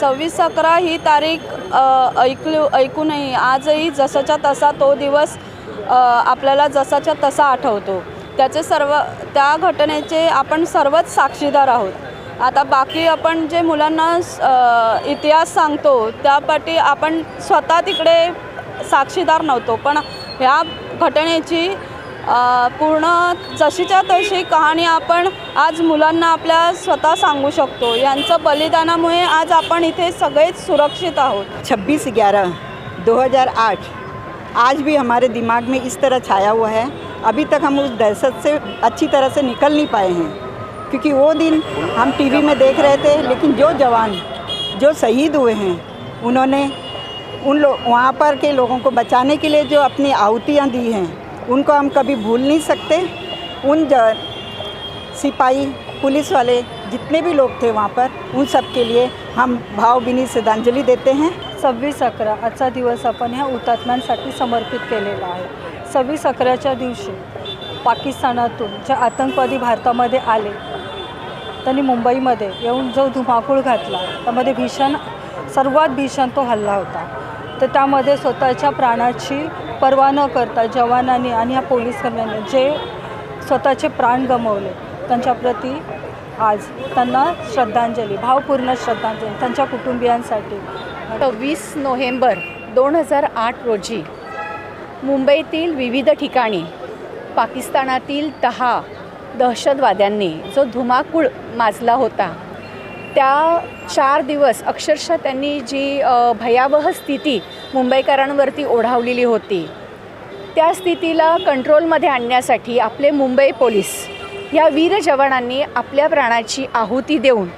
सव्वीस अकरा ही तारीख ऐकलू ऐकूनही आजही जसाच्या तसा तो दिवस आपल्याला जसाच्या तसा आठवतो. त्याचे सर्व त्या घटनेचे आपण सर्वच साक्षीदार आहोत. आता बाकी आपण जे मुलांना इतिहास सांगतो त्यापाठी आपण स्वतः तिकडे साक्षीदार नव्हतो. पण ह्या घटनेची पूर्ण जशीच्या तशी कहाणी आपण आज मुलांना आपल्या स्वतः सांगू शकतो. यांचं बलिदानामुळे आज आपण इथे सगळेच सुरक्षित आहोत. 26 ग्यारह 2008 आज भी हमारे दिमाग में इस तरह छाया हुआ है। अभी तक हम उस दहशत से अच्छी तरह से निकल नहीं पाए हैं। क्योंकि वो दिन हम टीवी में देख रहे थे लेकिन जो जवान जो शहीद हुए हैं उन्होंने उन लोग वहाँ पर के लोगों को बचाने के लिए जो अपनी आहुतियाँ दी हैं उनको हम कभी भूल नहीं सकते। उन ज सिपाही पुलिस वाले जितने भी लोग थे वहाँ पर उन सब के लिए हम भावभिनी श्रद्धांजलि देते हैं। सव्वीस अकरा आजचा दिवस आपण ह्या हुतात्म्यांसाठी समर्पित केलेला आहे. सव्वीस अकराच्या दिवशी पाकिस्तानातून जे आतंकवादी भारतामध्ये आले त्यांनी मुंबईमध्ये येऊन जो धुमाकूळ घातला त्यामध्ये भीषण सर्वात भीषण तो हल्ला होता. तर त्यामध्ये स्वतःच्या प्राणाची पर्वा न करता जवानांनी आणि ह्या पोलीस कर्म्यांनी जे स्वतःचे प्राण गमावले त्यांच्याप्रती आज त्यांना श्रद्धांजली भावपूर्ण श्रद्धांजली त्यांच्या कुटुंबियांसाठी. सव्वीस नोव्हेंबर दोन हजार आठ रोजी मुंबईतील विविध ठिकाणी पाकिस्तानातील दहा दहशतवाद्यांनी जो धुमाकूळ माजला होता त्या चार दिवस अक्षरशः त्यांनी जी भयावह स्थिती मुंबईकरांवरती ओढावलेली होती त्या स्थितीला कंट्रोलमध्ये आणण्यासाठी आपले मुंबई पोलीस या वीर जवानांनी आपल्या प्राणाची आहुती देऊन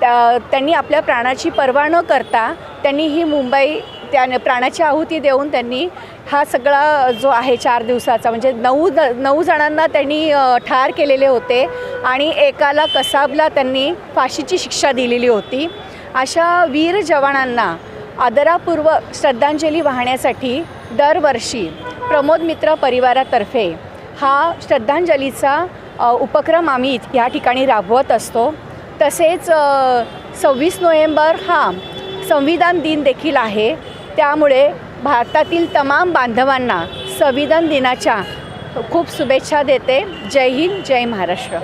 त्या त्यांनी आपल्या प्राणाची पर्वा न करता त्यांनी ही मुंबई त्याने प्राणाची आहुती देऊन त्यांनी हा सगळा जो आहे चार दिवसाचा म्हणजे नऊ द नऊ जणांना त्यांनी ठार केलेले होते आणि एकाला कसाबला त्यांनी फाशीची शिक्षा दिलेली होती. अशा वीर जवानांना आदरापूर्वक श्रद्धांजली वाहण्यासाठी दरवर्षी प्रमोद मित्र परिवारातर्फे हा श्रद्धांजलीचा उपक्रम आम्ही या ठिकाणी राबवत असतो. तसेच सव्वीस नोव्हेंबर हा संविधान दिन देखील आहे. त्यामुळे भारतातील तमाम बांधवांना संविधान दिनाच्या खूप शुभेच्छा देते. जय हिंद जय महाराष्ट्र.